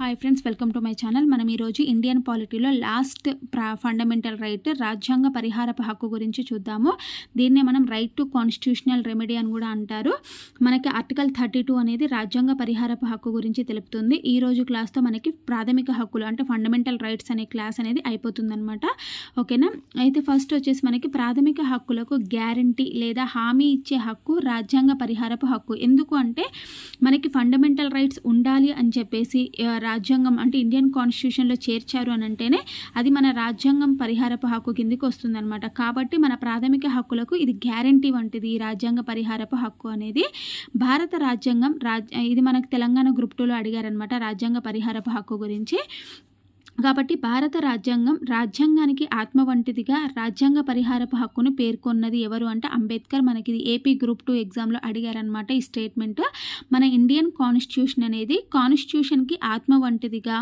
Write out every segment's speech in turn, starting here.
Hi friends welcome to my channel మనం ఈరోజు Indian పాలిటీలో లాస్ట్ ప్రా ఫండమెంటల్ రైట్ రాజ్యాంగ పరిహారపు హక్కు గురించి చూద్దాము. దీన్నే మనం రైట్ టు కాన్స్టిట్యూషనల్ రెమెడీ అని కూడా అంటారు. మనకి ఆర్టికల్ థర్టీ టూ అనేది రాజ్యాంగ పరిహారపు హక్కు గురించి తెలుపుతుంది. ఈ రోజు క్లాస్తో మనకి ప్రాథమిక హక్కులు అంటే ఫండమెంటల్ రైట్స్ అనే క్లాస్ అనేది అయిపోతుందన్నమాట. ఓకేనా అయితే ఫస్ట్ వచ్చేసి మనకి ప్రాథమిక హక్కులకు గ్యారంటీ లేదా హామీ ఇచ్చే హక్కు రాజ్యాంగ పరిహారపు హక్కు. ఎందుకు అంటే మనకి ఫండమెంటల్ రైట్స్ ఉండాలి అని చెప్పేసి రాజ్యాంగం అంటే ఇండియన్ కాన్స్టిట్యూషన్లో చేర్చారు అని అంటేనే అది మన రాజ్యాంగం పరిహారపు హక్కు కిందికి వస్తుందన్నమాట. కాబట్టి మన ప్రాథమిక హక్కులకు ఇది గ్యారంటీ వంటిది ఈ రాజ్యాంగ పరిహారపు హక్కు అనేది భారత రాజ్యాంగం రాజ్ ఇది మనకు తెలంగాణ గ్రూప్ టూలో అడిగారనమాట రాజ్యాంగ పరిహారపు హక్కు గురించి. కాబట్టి భారత రాజ్యాంగం రాజ్యాంగానికి ఆత్మ వంటిదిగా రాజ్యాంగ పరిహారపు హక్కును పేర్కొన్నది ఎవరు అంటే అంబేద్కర్. మనకి ఇది ఏపీ గ్రూప్ టూ ఎగ్జామ్లో అడిగారనమాట ఈ స్టేట్మెంట్ మన ఇండియన్ కాన్స్టిట్యూషన్ అనేది కాన్స్టిట్యూషన్కి ఆత్మ వంటిదిగా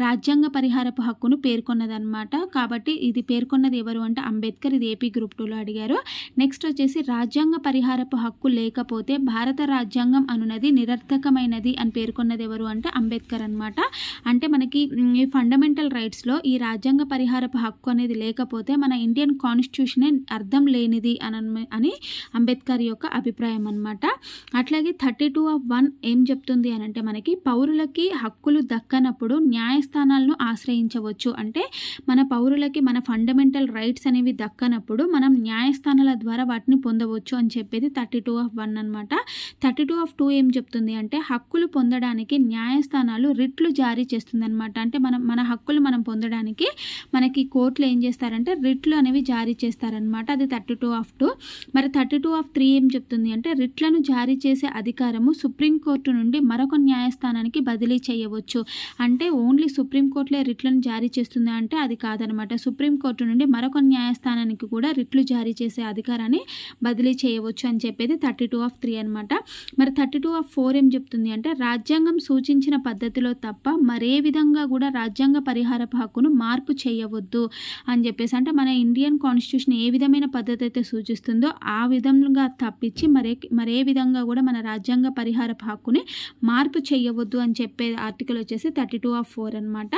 రాజ్యాంగ పరిహారపు హక్కును పేర్కొన్నదనమాట కాబట్టి ఇది పేర్కొన్నది ఎవరు అంటే అంబేద్కర్. ఇది ఏపీ గ్రూప్ టూలో అడిగారు. నెక్స్ట్ వచ్చేసి రాజ్యాంగ పరిహారపు హక్కు లేకపోతే భారత రాజ్యాంగం అనున్నది నిరర్థకమైనది అని పేర్కొన్నది ఎవరు అంటే అంబేద్కర్ అనమాట అంటే మనకి మ్, ఫండమెంటల్ రైట్స్లో ఈ రాజ్యాంగ పరిహారపు హక్కు అనేది లేకపోతే మన ఇండియన్ కాన్స్టిట్యూషనే అర్థం లేనిది అని అని అంబేద్కర్ యొక్క అభిప్రాయం అనమాట అట్లాగే థర్టీ టూ ఆఫ్ వన్ ఏం చెప్తుంది అని అంటే మనకి పౌరులకి హక్కులు దక్కనప్పుడు న్యాయస్థానాలను ఆశ్రయించవచ్చు. అంటే మన పౌరులకి మన ఫండమెంటల్ రైట్స్ అనేవి దక్కనప్పుడు మనం న్యాయస్థానాల ద్వారా వాటిని పొందవచ్చు అని చెప్పేది థర్టీ టూ ఆఫ్ వన్ అనమాట థర్టీ టూ ఆఫ్ టూ ఏం చెప్తుంది అంటే హక్కులు పొందడానికి న్యాయస్థానాలు రిట్లు జారీ చేస్తుంది అనమాట అంటే మనం మన హక్కు హక్కులు మనం పొందడానికి మనకి కోర్టులు ఏం చేస్తారంటే రిట్లు అనేవి జారీ చేస్తారనమాట అది థర్టీ టూ ఆఫ్ టూ. మరి థర్టీ టూ ఆఫ్ త్రీ ఏం చెప్తుంది అంటే రిట్లను జారీ చేసే అధికారము సుప్రీంకోర్టు నుండి మరొక న్యాయస్థానానికి బదిలీ చేయవచ్చు. అంటే ఓన్లీ సుప్రీంకోర్టులే రిట్లను జారీ చేస్తుంది అంటే అది కాదనమాట సుప్రీంకోర్టు నుండి మరొక న్యాయస్థానానికి కూడా రిట్లు జారీ చేసే అధికారాన్ని బదిలీ చేయవచ్చు అని చెప్పేది థర్టీ టూ ఆఫ్ త్రీ అనమాట మరి థర్టీ టూ ఆఫ్ ఫోర్ ఏం చెప్తుంది అంటే రాజ్యాంగం సూచించిన పద్ధతిలో తప్ప మరే విధంగా కూడా రాజ్యాంగ పరి పరిహారపు హక్కును మార్పు చేయవద్దు అని చెప్పేసి అంటే మన ఇండియన్ కాన్స్టిట్యూషన్ ఏ విధమైన పద్ధతి అయితే సూచిస్తుందో ఆ విధంగా తప్పించి మరే మరే విధంగా కూడా మన రాజ్యాంగ పరిహారపు హక్కుని మార్పు చేయవద్దు అని చెప్పే ఆర్టికల్ వచ్చేసి థర్టీ టూ ఆఫ్ ఫోర్ అనమాట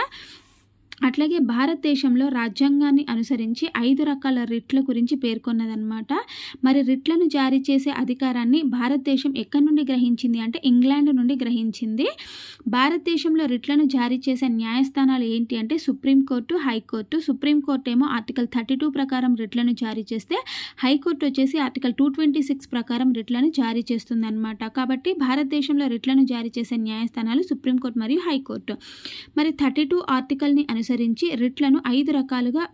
అట్లాగే భారతదేశంలో రాజ్యాంగాన్ని అనుసరించి ఐదు రకాల రిట్ల గురించి పేర్కొన్నదనమాట మరి రిట్లను జారీ చేసే అధికారాన్ని భారతదేశం ఎక్కడి నుండి గ్రహించింది అంటే ఇంగ్లాండ్ నుండి గ్రహించింది. భారతదేశంలో రిట్లను జారీ చేసే న్యాయస్థానాలు ఏంటి అంటే supreme court high court. Supreme court ఏమో ఆర్టికల్ థర్టీ టూ ప్రకారం రిట్లను జారీ చేస్తే హైకోర్టు వచ్చేసి ఆర్టికల్ టూ ట్వంటీ సిక్స్ ప్రకారం రిట్లను జారీ చేస్తుంది అనమాట కాబట్టి భారతదేశంలో రిట్లను జారీ చేసే న్యాయస్థానాలు సుప్రీంకోర్టు మరియు హైకోర్టు. మరి థర్టీ టూ ఆర్టికల్ని అనుసరించి రిట్లను ఐదు రకాలుగా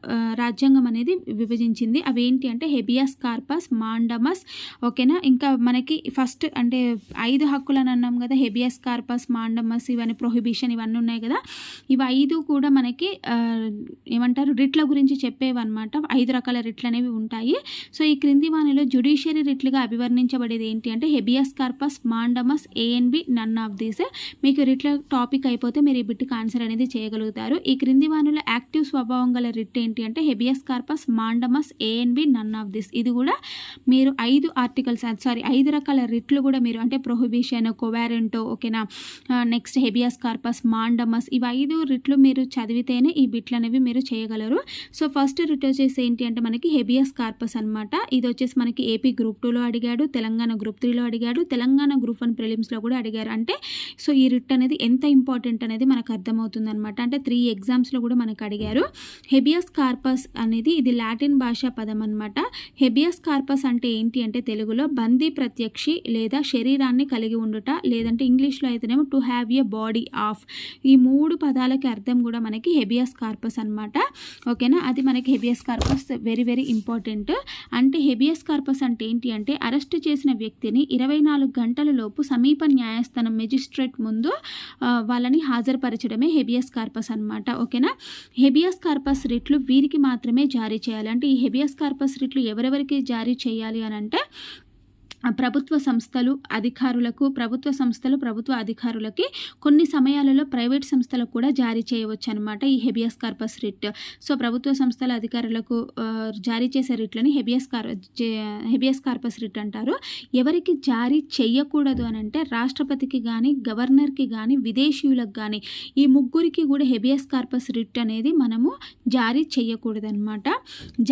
రాజ్యాంగం అనేది విభజించింది. అవి ఏంటి అంటే హెబియస్ కార్పస్ మాండమస్ ఓకేనా? ఇంకా మనకి ఫస్ట్ అంటే ఐదు హక్కులను అన్నాం కదా హెబియస్ కార్పస్ మాండమస్ ఇవన్నీ ప్రొహిబిషన్ ఇవన్నీ ఉన్నాయి కదా. ఇవి ఐదు కూడా మనకి ఏమంటారు రిట్ల గురించి చెప్పేవన్నమాట. ఐదు రకాల రిట్లు అనేవి ఉంటాయి. సో ఈ క్రింది వానిలో జుడిషియరీ రిట్లుగా అభివర్ణించబడేది ఏంటి అంటే habeas corpus mandamus A and B none of these మీకు రిట్ల టాపిక్ అయిపోతే మీరు ఈ బిట్కి ఆన్సర్ అనేది చేయగలుగుతారు. ఈ క్రింది వానిలో యాక్టివ్ స్వభావం గల రిట్ ఏంటి అంటే habeas corpus mandamus A and B none of this ఇది కూడా మీరు ఐదు ఆర్టికల్స్ సారీ ఐదు రకాల రిట్లు కూడా మీరు అంటే ప్రొహిబిషన్ కోవారెంటో ఓకేనా? నెక్స్ట్ హెబియస్ కార్పస్ మాండమస్ ఇవి ఐదు రిట్లు మీరు చదివితేనే ఈ బిట్లు అనేవి మీరు చేయగలరు. సో ఫస్ట్ రిట్ వచ్చేసి ఏంటి అంటే మనకి హెబియస్ కార్పస్ అనమాట ఇది వచ్చేసి మనకి ఏపీ గ్రూప్ టూలో అడిగాడు తెలంగాణ గ్రూప్ త్రీలో అడిగాడు తెలంగాణ గ్రూప్ వన్ ప్రిలిమ్స్లో కూడా అడిగారు. అంటే సో ఈ రిట్ అనేది ఎంత ఇంపార్టెంట్ అనేది మనకు అర్థమవుతుంది అనమాట అంటే త్రీ ఎగ్జామ్స్ ఎగ్జామ్స్లో కూడా మనకు అడిగారు. హెబియస్ కార్పస్ అనేది ఇది లాటిన్ భాషా పదం అనమాట హెబియస్ కార్పస్ అంటే ఏంటి అంటే తెలుగులో బందీ ప్రత్యక్షి లేదా శరీరాన్ని కలిగి ఉండుట లేదంటే ఇంగ్లీష్లో అయితేనేమో to have a body of ఈ మూడు పదాలకి అర్థం కూడా మనకి హెబియస్ కార్పస్ అనమాట ఓకేనా? అది మనకి habeas corpus very very important అంటే హెబియస్ కార్పస్ అంటే ఏంటి అంటే అరెస్ట్ చేసిన వ్యక్తిని ఇరవై నాలుగు గంటల లోపు సమీప న్యాయస్థానం మెజిస్ట్రేట్ ముందు వాళ్ళని హాజరుపరచడమే హెబియస్ కార్పస్ అనమాట ఓకేనా హెబియస్ కార్పస్ రిట్లు వీరికి మాత్రమే జారీ చేయాలి. అంటే ఈ హెబియస్ కార్పస్ రిట్లు ఎవరెవరికి జారీ చేయాలి అని అంటే ప్రభుత్వ సంస్థలు అధికారులకు ప్రభుత్వ సంస్థలు ప్రభుత్వ అధికారులకి కొన్ని సమయాలలో ప్రైవేట్ సంస్థలకు కూడా జారీ చేయవచ్చు అనమాట ఈ హెబియస్ కార్పస్ రిట్. సో ప్రభుత్వ సంస్థల అధికారులకు జారీ చేసే రిట్లని habeas car habeas corpus writ అంటారు. ఎవరికి జారీ చేయకూడదు అని అంటే రాష్ట్రపతికి కానీ గవర్నర్కి కానీ విదేశీయులకు కానీ ఈ ముగ్గురికి కూడా హెబియస్ కార్పస్ రిట్ అనేది మనము జారీ చేయకూడదన్నమాట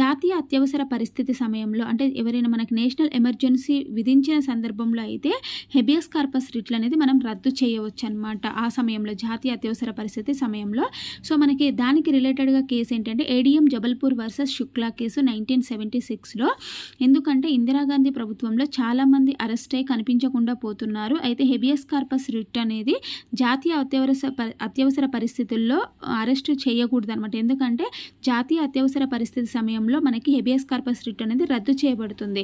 జాతీయ అత్యవసర పరిస్థితి సమయంలో అంటే ఎవరైనా మనకి నేషనల్ ఎమర్జెన్సీ విధించిన సందర్భంలో అయితే హెబియస్ కార్పస్ రిట్లు అనేది మనం రద్దు చేయవచ్చు అనమాట ఆ సమయంలో జాతీయ అత్యవసర పరిస్థితి సమయంలో. సో మనకి దానికి రిలేటెడ్గా కేసు ఏంటంటే ADM Jabalpur versus Shukla case nineteen seventy సిక్స్లో. ఎందుకంటే ఇందిరాగాంధీ ప్రభుత్వంలో చాలామంది అరెస్ట్ అయి కనిపించకుండా పోతున్నారు. అయితే హెబియస్ కార్పస్ రిట్ అనేది జాతీయ అత్యవసర అత్యవసర పరిస్థితుల్లో అరెస్ట్ చేయకూడదు అనమాట ఎందుకంటే జాతీయ అత్యవసర పరిస్థితి సమయంలో మనకి హెబియస్ కార్పస్ రిట్ అనేది రద్దు చేయబడుతుంది.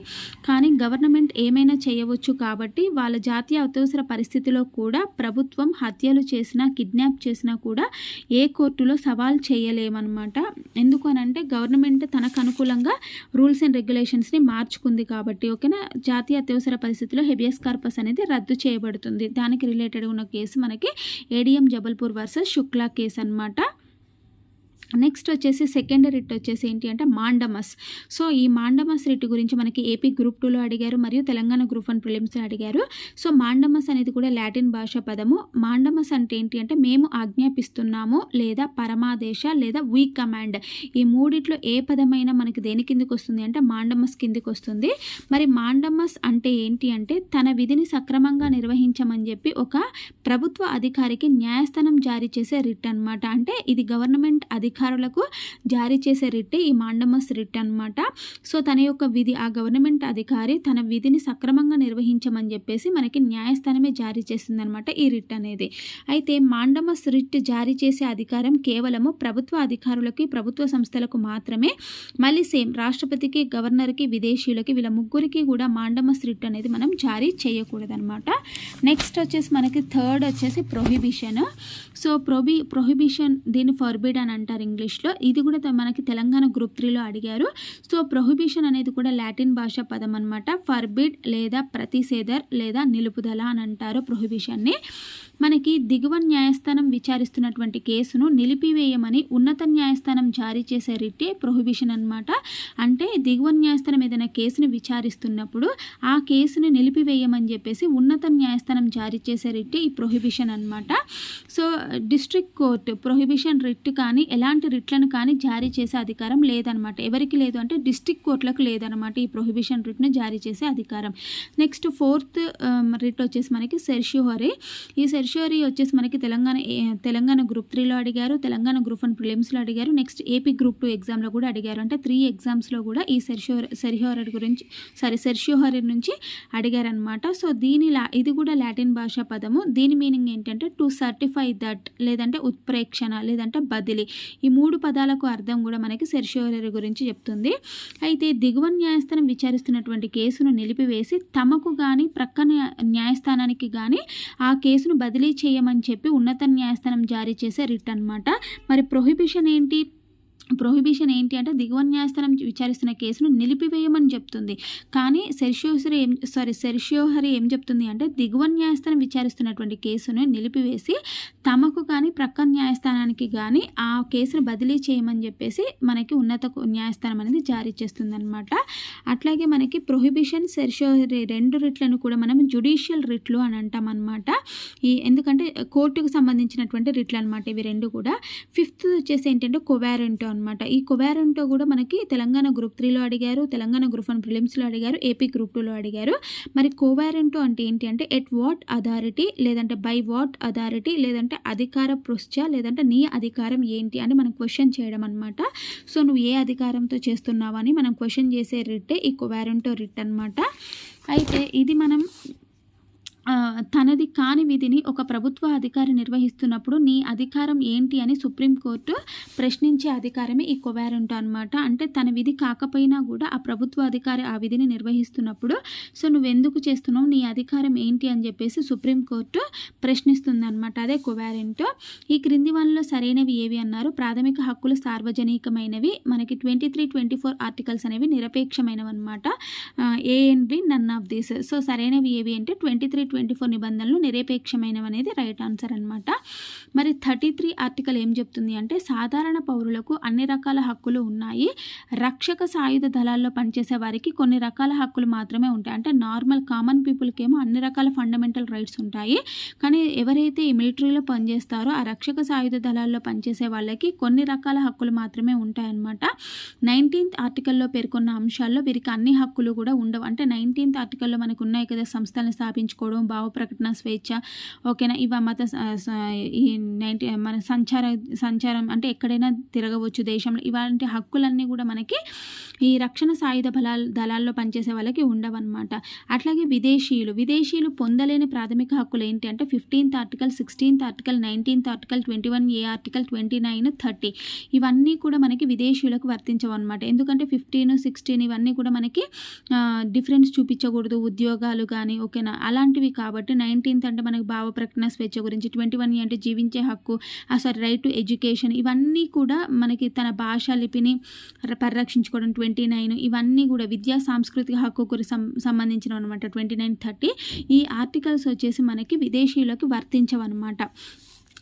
కానీ గవర్నమెంట్ ఏమైనా చేయవచ్చు కాబట్టి వాళ్ళ జాతీయ అత్యవసర పరిస్థితిలో కూడా ప్రభుత్వం హత్యలు చేసినా కిడ్నాప్ చేసినా కూడా ఏ కోర్టులో సవాల్ చేయలేమన్నమాట. ఎందుకు అంటే గవర్నమెంట్ తనకు అనుకూలంగా రూల్స్ అండ్ రెగ్యులేషన్స్ని మార్చుకుంది కాబట్టి ఓకేనా? జాతీయ అత్యవసర పరిస్థితిలో హెబియస్ కార్పస్ అనేది రద్దు చేయబడుతుంది. దానికి రిలేటెడ్ ఉన్న కేసు మనకి ADM Jabalpur versus Shukla case అన్నమాట నెక్స్ట్ వచ్చేసి సెకండ్ రిట్ వచ్చేసి ఏంటి అంటే మాండమస్. సో ఈ మాండమస్ రిట్ గురించి మనకి ఏపీ గ్రూప్ టూలో అడిగారు మరియు తెలంగాణ గ్రూప్ వన్ ప్రిలిమ్స్లో అడిగారు. సో మాండమస్ అనేది కూడా లాటిన్ భాష పదము. మాండమస్ అంటే ఏంటి అంటే మేము ఆజ్ఞాపిస్తున్నాము లేదా పరమాదేశ లేదా వీ కమాండ్ ఈ మూడిట్లో ఏ పదమైనా మనకి దేని కిందకి వస్తుంది అంటే మాండమస్ కిందకి వస్తుంది. మరి మాండమస్ అంటే ఏంటి అంటే తన విధిని సక్రమంగా నిర్వహించమని చెప్పి ఒక ప్రభుత్వ అధికారికి న్యాయస్థానం జారీ చేసే రిట్ అన్నమాట. అంటే ఇది గవర్నమెంట్ అధికారులకు జారీ చేసే రిట్ ఈ మాండమస్ రిట్ అన్నమాట. సో తన యొక్క విధి ఆ గవర్నమెంట్ అధికారి తన విధిని సక్రమంగా నిర్వహించమని చెప్పేసి మనకి న్యాయస్థానమే జారీ చేసిందనమాట ఈ రిట్ అనేది. అయితే మాండమస్ రిట్ జారీ చేసే అధికారం కేవలము ప్రభుత్వ అధికారులకి ప్రభుత్వ సంస్థలకు మాత్రమే. మళ్ళీ సేమ్ రాష్ట్రపతికి గవర్నర్కి విదేశీయులకి వీళ్ళ ముగ్గురికి కూడా మాండమస్ రిట్ అనేది మనం జారీ చేయకూడదనమాట నెక్స్ట్ వచ్చేసి మనకి థర్డ్ వచ్చేసి ప్రొహిబిషన్. సో ప్రొబి ప్రొహిబిషన్ దీన్ని ఫర్బిడ్ అని అంటారు ఇంగ్లీష్లో. ఇది కూడా మనకి తెలంగాణ గ్రూప్ త్రీలో అడిగారు. సో ప్రొహిబిషన్ అనేది కూడా లాటిన్ భాష పదం అనమాట ఫర్బిడ్ లేదా ప్రతిసేదర్ లేదా నిలుపుదల అని అంటారు ప్రొహిబిషన్ని. మనకి దిగువ న్యాయస్థానం విచారిస్తున్నటువంటి కేసును నిలిపివేయమని ఉన్నత న్యాయస్థానం జారీ చేసే రిట్టే ప్రొహిబిషన్ అనమాట అంటే దిగువ న్యాయస్థానం ఏదైనా కేసును విచారిస్తున్నప్పుడు ఆ కేసును నిలిపివేయమని చెప్పేసి ఉన్నత న్యాయస్థానం జారీ చేసే రిట్టే ఈ ప్రొహిబిషన్ అనమాట so district court prohibition writ కానీ ఎలా ఎలాంటి రిట్లను కానీ జారీ చేసే అధికారం లేదనమాట ఎవరికి లేదు అంటే డిస్ట్రిక్ట్ కోర్టులకు లేదనమాట ఈ ప్రొహిబిషన్ రిట్ను జారీ చేసే అధికారం. నెక్స్ట్ ఫోర్త్ రిట్ వచ్చేసి మనకి సెర్షియోహరి ఈ సెర్షియోరీ వచ్చేసి మనకి తెలంగాణ తెలంగాణ గ్రూప్ త్రీలో అడిగారు తెలంగాణ గ్రూప్ వన్ ప్రిలిమ్స్లో అడిగారు నెక్స్ట్ ఏపీ గ్రూప్ టూ ఎగ్జామ్లో కూడా అడిగారు. అంటే త్రీ ఎగ్జామ్స్లో కూడా ఈ సెర్షియోర్ సెర్షియోహరి గురించి సారీ సెర్షియోహరి నుంచి అడిగారనమాట సో దీని లా ఇది కూడా లాటిన్ భాష పదము. దీని మీనింగ్ ఏంటంటే టు సర్టిఫై దట్ లేదంటే ఉత్ప్రేక్షణ లేదంటే బదిలీ. ఈ మూడు పదాలకు అర్థం కూడా మనకి సెర్షియోరరీ గురించి చెప్తుంది. అయితే దిగువ న్యాయస్థానం విచారిస్తున్నటువంటి కేసును నిలిపివేసి తమకు కానీ ప్రక్క న్యాయస్థానానికి కానీ ఆ కేసును బదిలీ చేయమని చెప్పి ఉన్నత న్యాయస్థానం జారీ చేసే రిట్ అనమాట మరి ప్రొహిబిషన్ ఏంటి? ప్రొహిబిషన్ ఏంటి అంటే దిగువ న్యాయస్థానం విచారిస్తున్న కేసును నిలిపివేయమని చెప్తుంది. కానీ సెర్షియోహరి ఏం సారీ సెర్షియోహరి ఏం చెప్తుంది అంటే దిగువ న్యాయస్థానం విచారిస్తున్నటువంటి కేసును నిలిపివేసి తమకు కానీ ప్రక్క న్యాయస్థానానికి కానీ ఆ కేసును బదిలీ చేయమని చెప్పేసి మనకి ఉన్నత న్యాయస్థానం అనేది జారీ చేస్తుంది అనమాట అట్లాగే మనకి ప్రొహిబిషన్ సెర్షియోహరి రెండు రిట్లను కూడా మనం జుడిషియల్ రిట్లు అని అంటాం అనమాట ఈ ఎందుకంటే కోర్టుకు సంబంధించినటువంటి రిట్లు అనమాట ఇవి రెండు కూడా. ఫిఫ్త్ వచ్చేసి ఏంటంటే కొవారెంటో అనమాట ఈ కొవారెంటో కూడా మనకి తెలంగాణ గ్రూప్ త్రీలో అడిగారు తెలంగాణ గ్రూప్ వన్ ప్రిలిమ్స్లో అడిగారు ఏపీ గ్రూప్ టూలో అడిగారు. మరి కోవారెంటో అంటే ఏంటి అంటే ఎట్ వాట్ అథారిటీ లేదంటే బై వాట్ అథారిటీ లేదంటే అధికార పృష్ఠ లేదంటే నీ అధికారం ఏంటి అని మనం క్వశ్చన్ చేయడం అనమాట సో నువ్వు ఏ అధికారంతో చేస్తున్నావు అని మనం క్వశ్చన్ చేసే రిట్టే ఈ కోవారెంటో రిట్ అనమాట అయితే ఇది మనం తనది కాని విధిని ఒక ప్రభుత్వ అధికారి నిర్వహిస్తున్నప్పుడు నీ అధికారం ఏంటి అని సుప్రీంకోర్టు ప్రశ్నించే అధికారమే ఈ కొవారెంటో అనమాట అంటే తన విధి కాకపోయినా కూడా ఆ ప్రభుత్వ అధికారి ఆ విధిని నిర్వహిస్తున్నప్పుడు సో నువ్వెందుకు చేస్తున్నావు? నీ అధికారం ఏంటి? అని చెప్పేసి సుప్రీంకోర్టు ప్రశ్నిస్తుంది అనమాట అదే కొవారెంటో. ఈ క్రింది వనలో సరైనవి ఏవి అన్నారు? ప్రాథమిక హక్కులు సార్వజనికమైనవి మనకి twenty three twenty four articles అనేవి నిరపేక్షమైనవి అనమాట A and B none of these so సరైనవి ఏవి అంటే ట్వంటీ త్రీ ట్వంటీ ఫోర్ నిబంధనలు నిరపేక్షమైనవి అనేది రైట్ ఆన్సర్ అనమాట మరి థర్టీ త్రీ ఆర్టికల్ ఏం చెప్తుంది అంటే సాధారణ పౌరులకు అన్ని రకాల హక్కులు ఉన్నాయి. రక్షక సాయుధ దళాల్లో పనిచేసే వారికి కొన్ని రకాల హక్కులు మాత్రమే ఉంటాయి. అంటే నార్మల్ కామన్ పీపుల్కి ఏమో అన్ని రకాల ఫండమెంటల్ రైట్స్ ఉంటాయి. కానీ ఎవరైతే ఈ మిలిటరీలో పనిచేస్తారో ఆ రక్షక సాయుధ దళాల్లో పనిచేసే వాళ్ళకి కొన్ని రకాల హక్కులు మాత్రమే ఉంటాయన్నమాట నైన్టీన్త్ ఆర్టికల్లో పేర్కొన్న అంశాల్లో వీరికి అన్ని హక్కులు కూడా ఉండవు. అంటే నైన్టీన్త్ ఆర్టికల్లో మనకు ఉన్నాయి కదా సంస్థలను స్థాపించుకోవడం భావ ప్రకటన స్వేచ్ఛ. ఓకేనా? ఇవ మత స- స- ఈ నైన్టీ మన సంచార సంచారం అంటే ఎక్కడైనా తిరగవచ్చు దేశంలో. ఇలాంటి హక్కులన్నీ కూడా మనకి ఈ రక్షణ సాయుధ బలాల దళాల్లో పనిచేసే వాళ్ళకి ఉండవన్నమాట. అట్లాగే విదేశీయులు విదేశీయులు పొందలేని ప్రాథమిక హక్కులు ఏంటి అంటే fifteenth article sixteenth article nineteenth article twenty one A article twenty nine thirty ఇవన్నీ కూడా మనకి విదేశీయులకు వర్తించవు అనమాట ఎందుకంటే ఫిఫ్టీన్ సిక్స్టీన్ ఇవన్నీ కూడా మనకి డిఫరెన్స్ చూపించకూడదు ఉద్యోగాలు కానీ ఓకేనా? అలాంటివి కాబట్టి నైన్టీన్త్ అంటే మనకి భావ ప్రకటన స్వేచ్ఛ గురించి ట్వంటీ వన్ అంటే జీవించే హక్కు అసలు రైట్ టు ఎడ్యుకేషన్ ఇవన్నీ కూడా మనకి తన భాషా లిపిని పరిరక్షించుకోవడం ట్వంటీ ట్వంటీ నైన్ ఇవన్నీ కూడా విద్యా సాంస్కృతిక హక్కుకు సంబంధించిన అనమాట ట్వంటీ నైన్ థర్టీ ఈ ఆర్టికల్స్ వచ్చేసి మనకి విదేశీయులకు వర్తించవన్నమాట.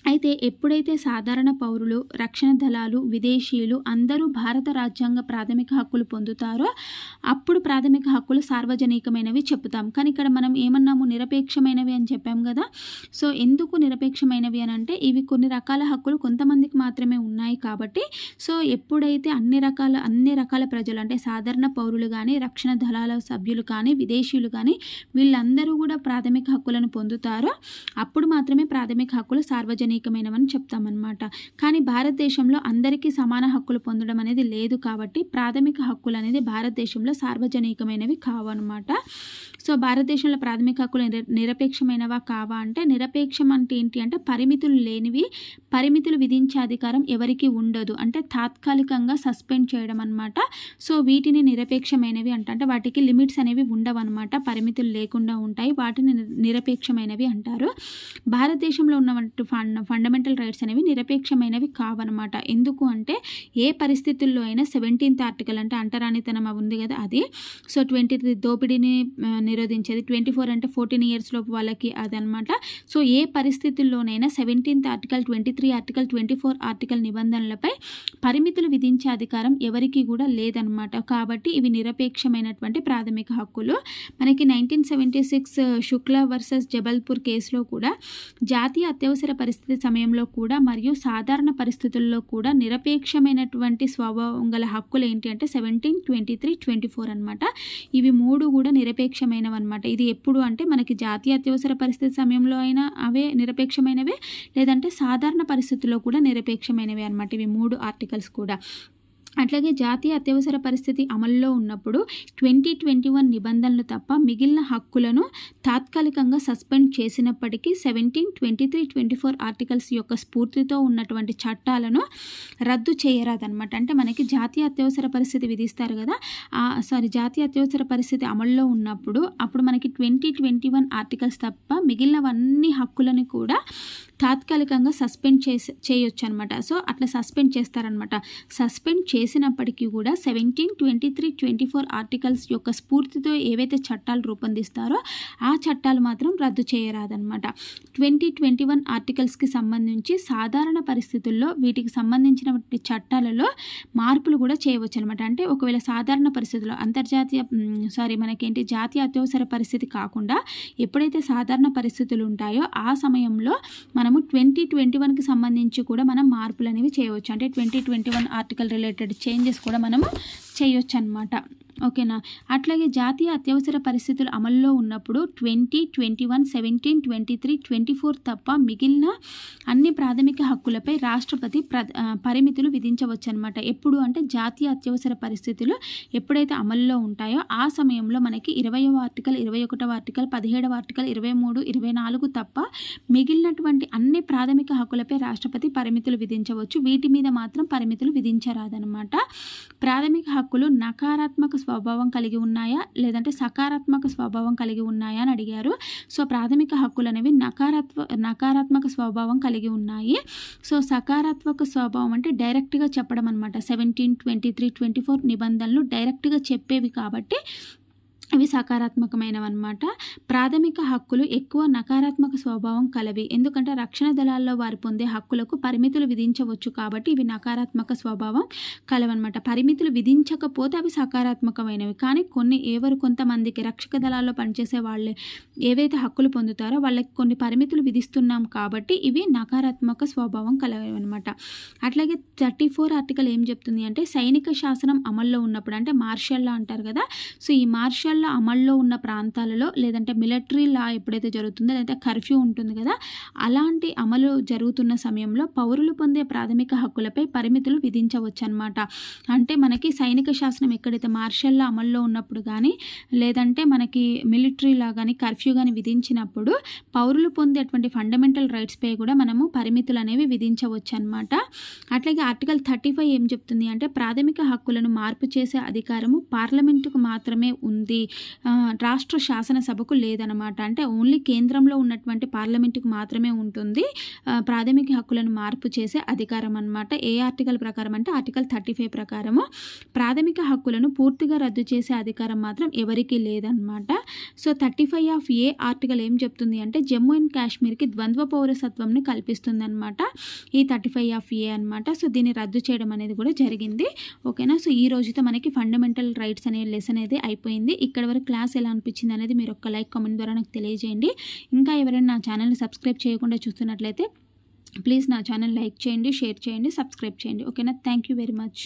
అయితే ఎప్పుడైతే సాధారణ పౌరులు రక్షణ దళాలు విదేశీయులు అందరూ భారత రాజ్యాంగ ప్రాథమిక హక్కులు పొందుతారో అప్పుడు ప్రాథమిక హక్కులు సార్వజనికమైనవి చెప్తాం కానీ ఇక్కడ మనం ఏమన్నాము? నిరపేక్షమైనవి అని చెప్పాం కదా. సో ఎందుకు నిరపేక్షమైనవి అని అంటే ఇవి కొన్ని రకాల హక్కులు కొంతమందికి మాత్రమే ఉన్నాయి కాబట్టి. సో ఎప్పుడైతే అన్ని రకాల అన్ని రకాల ప్రజలు అంటే సాధారణ పౌరులు కానీ రక్షణ దళాల సభ్యులు కానీ విదేశీయులు కానీ వీళ్ళందరూ కూడా ప్రాథమిక హక్కులను పొందుతారో అప్పుడు మాత్రమే ప్రాథమిక హక్కులు సార్వజనికమైనవని చెప్తామన్నమాట. కానీ భారతదేశంలో అందరికీ సమాన హక్కులు పొందడం అనేది లేదు కాబట్టి ప్రాథమిక హక్కులు అనేది భారతదేశంలో సార్వజనికమైనవి కావన్నమాట. సో భారతదేశంలో ప్రాథమిక హక్కులు నిరపేక్షమైనవా కావా అంటే నిరపేక్షం అంటే ఏంటి అంటే పరిమితులు లేనివి పరిమితులు విధించే అధికారం ఎవరికి ఉండదు. అంటే తాత్కాలికంగా సస్పెండ్ చేయడం అనమాట సో వీటిని నిరపేక్షమైనవి అంట అంటే వాటికి లిమిట్స్ అనేవి ఉండవన్నమాట. పరిమితులు లేకుండా ఉంటాయి. వాటిని నిరపేక్షమైనవి అంటారు. భారతదేశంలో ఉన్నటువంటి ఫండ్ ఫండమెంటల్ రైట్స్ అనేవి నిరపేక్షమైనవి కావన్నమాట. ఎందుకు అంటే ఏ పరిస్థితుల్లో అయినా సెవెంటీన్త్ ఆర్టికల్ అంటే అంటరానితనం ఉంది కదా అది. సో ట్వంటీ దోపిడీని నిరోధించేది. ట్వంటీ ఫోర్ అంటే ఫోర్టీన్ ఇయర్స్ లోపు వాళ్ళకి అదనమాట. సో ఏ పరిస్థితుల్లోనైనా seventeenth article twenty three article twenty four article నిబంధనలపై పరిమితులు విధించే అధికారం ఎవరికీ కూడా లేదనమాట. కాబట్టి ఇవి నిరపేక్షమైనటువంటి ప్రాథమిక హక్కులు. మనకి nineteen seventy six Shukla versus Jabalpur కేసులో కూడా జాతీయ అత్యవసర పరిస్థితి సమయంలో కూడా మరియు సాధారణ పరిస్థితుల్లో కూడా నిరపేక్షమైనటువంటి స్వభావం గల హక్కులు ఏంటి అంటే seventeen twenty three twenty four అనమాట ఇవి మూడు కూడా నిరపేక్షమైన అనమాట ఇది ఎప్పుడు అంటే మనకి జాతీయ అత్యవసర పరిస్థితి సమయంలో అయినా అవే నిరపేక్షమైనవే లేదంటే సాధారణ పరిస్థితుల్లో కూడా నిరపేక్షమైనవే అనమాట ఇవి మూడు ఆర్టికల్స్ కూడా. అట్లాగే జాతీయ అత్యవసర పరిస్థితి అమల్లో ఉన్నప్పుడు ట్వంటీ ట్వంటీ వన్ నిబంధనలు తప్ప మిగిలిన హక్కులను తాత్కాలికంగా సస్పెండ్ చేసినప్పటికీ seventeen twenty three twenty four articles యొక్క స్ఫూర్తితో ఉన్నటువంటి చట్టాలను రద్దు చేయరాదనమాట అంటే మనకి జాతీయ అత్యవసర పరిస్థితి విధిస్తారు కదా. ఆ సారీ జాతీయ అత్యవసర పరిస్థితి అమల్లో ఉన్నప్పుడు అప్పుడు మనకి ట్వంటీ ట్వంటీ వన్ ఆర్టికల్స్ తప్ప మిగిలినవన్నీ హక్కులను కూడా తాత్కాలికంగా సస్పెండ్ చేసి చేయొచ్చు అనమాట సో అట్లా సస్పెండ్ చేస్తారనమాట సస్పెండ్ చేసినప్పటికీ కూడా seventeen twenty three twenty four articles యొక్క స్ఫూర్తితో ఏవైతే చట్టాలు రూపొందిస్తారో ఆ చట్టాలు మాత్రం రద్దు చేయరాదనమాట ట్వంటీ ట్వంటీ వన్ ఆర్టికల్స్కి సంబంధించి సాధారణ పరిస్థితుల్లో వీటికి సంబంధించినటువంటి చట్టాలలో మార్పులు కూడా చేయవచ్చు అనమాట అంటే ఒకవేళ సాధారణ పరిస్థితుల్లో అంతర్జాతీయ సారీ మనకేంటి జాతీయ అత్యవసర పరిస్థితి కాకుండా ఎప్పుడైతే సాధారణ పరిస్థితులు ఉంటాయో ఆ సమయంలో మనము ట్వంటీ ట్వంటీ వన్కి సంబంధించి కూడా మనం మార్పులు అనేవి చేయవచ్చు. అంటే twenty twenty one article related changes కూడా మనము చేయొచ్చు అనమాట ఓకేనా? అట్లాగే జాతీయ అత్యవసర పరిస్థితులు అమల్లో ఉన్నప్పుడు twenty twenty one seventeen twenty three twenty four తప్ప మిగిలిన అన్ని ప్రాథమిక హక్కులపై రాష్ట్రపతి ప్ర పరిమితులు విధించవచ్చు అనమాట ఎప్పుడు అంటే జాతీయ అత్యవసర పరిస్థితులు ఎప్పుడైతే అమల్లో ఉంటాయో ఆ సమయంలో మనకి ఇరవయవ ఆర్టికల్ ఇరవై ఒకటవ ఆర్టికల్ పదిహేడవ ఆర్టికల్ ఇరవై మూడు ఇరవై నాలుగు తప్ప మిగిలినటువంటి అన్ని ప్రాథమిక హక్కులపై రాష్ట్రపతి పరిమితులు విధించవచ్చు. వీటి మీద మాత్రం పరిమితులు విధించరాదనమాట ప్రాథమిక హక్కులు నకారాత్మక స్వభావం కలిగి ఉన్నాయా? లేదంటే సకారాత్మక స్వభావం కలిగి ఉన్నాయా అని అడిగారు. సో ప్రాథమిక హక్కులు అనేవి నకారాత్మ నకారాత్మక స్వభావం కలిగి ఉన్నాయి. సో సకారాత్మక స్వభావం అంటే డైరెక్ట్గా చెప్పడం అనమాట seventeen twenty three twenty four నిబంధనలు డైరెక్ట్గా చెప్పేవి కాబట్టి ఇవి సకారాత్మకమైనవి అనమాట ప్రాథమిక హక్కులు ఎక్కువ నకారాత్మక స్వభావం కలవి. ఎందుకంటే రక్షణ దళాల్లో వారు పొందే హక్కులకు పరిమితులు విధించవచ్చు కాబట్టి ఇవి నకారాత్మక స్వభావం కలవన్నమాట. పరిమితులు విధించకపోతే అవి సకారాత్మకమైనవి. కానీ కొన్ని ఎవరు కొంతమందికి రక్షక దళాల్లో పనిచేసే వాళ్ళు ఏవైతే హక్కులు పొందుతారో వాళ్ళకి కొన్ని పరిమితులు విధిస్తున్నాం కాబట్టి ఇవి నకారాత్మక స్వభావం కలవి అనమాట అట్లాగే థర్టీ ఫోర్ ఆర్టికల్ ఏం చెప్తుంది అంటే సైనిక శాసనం అమల్లో ఉన్నప్పుడు అంటే మార్షల్లా అంటారు కదా. సో ఈ మార్షల్ వల్ల అమల్లో ఉన్న ప్రాంతాలలో లేదంటే మిలిటరీ లా ఎప్పుడైతే జరుగుతుందో లేదంటే కర్ఫ్యూ ఉంటుంది కదా అలాంటి అమలు జరుగుతున్న సమయంలో పౌరులు పొందే ప్రాథమిక హక్కులపై పరిమితులు విధించవచ్చు అనమాట అంటే మనకి సైనిక శాసనం ఎక్కడైతే మార్షల్లా అమల్లో ఉన్నప్పుడు కానీ లేదంటే మనకి మిలిటరీ లా కానీ కర్ఫ్యూ కానీ విధించినప్పుడు పౌరులు పొందేటువంటి ఫండమెంటల్ రైట్స్పై కూడా మనము పరిమితులు అనేవి విధించవచ్చు అనమాట అట్లాగే ఆర్టికల్ థర్టీ ఫైవ్ ఏం చెప్తుంది అంటే ప్రాథమిక హక్కులను మార్పు చేసే అధికారము పార్లమెంటుకు మాత్రమే ఉంది. రాష్ట్ర శాసనసభకు లేదనమాట అంటే ఓన్లీ కేంద్రంలో ఉన్నటువంటి పార్లమెంటుకు మాత్రమే ఉంటుంది. ప్రాథమిక హక్కులను మార్పు చేసే అధికారం అనమాట ఏ ఆర్టికల్ ప్రకారం అంటే ఆర్టికల్ థర్టీ ఫైవ్ ప్రకారము ప్రాథమిక హక్కులను పూర్తిగా రద్దు చేసే అధికారం మాత్రం ఎవరికీ లేదనమాట so thirty five of A article ఏం చెప్తుంది అంటే జమ్మూ అండ్ కాశ్మీర్కి ద్వంద్వ పౌరసత్వంని కల్పిస్తుంది అనమాట ఈ థర్టీ ఫైవ్ ఆఫ్ ఏ అనమాట సో దీన్ని రద్దు చేయడం అనేది కూడా జరిగింది. ఓకేనా? సో ఈ రోజుతో మనకి ఫండమెంటల్ రైట్స్ అనే లెసన్ అయితే అయిపోయింది. ఇక్కడ వరకు క్లాస్ ఎలా అనిపించింది అనేది మీరు ఒక లైక్ కామెంట్ ద్వారా నాకు తెలియజేయండి. ఇంకా ఎవరైనా నా ఛానల్ని సబ్స్క్రైబ్ చేయకుండా చూస్తున్నట్లయితే ప్లీజ్ నా ఛానల్ లైక్ చేయండి షేర్ చేయండి సబ్స్క్రైబ్ చేయండి. ఓకేనా? Thank you very much.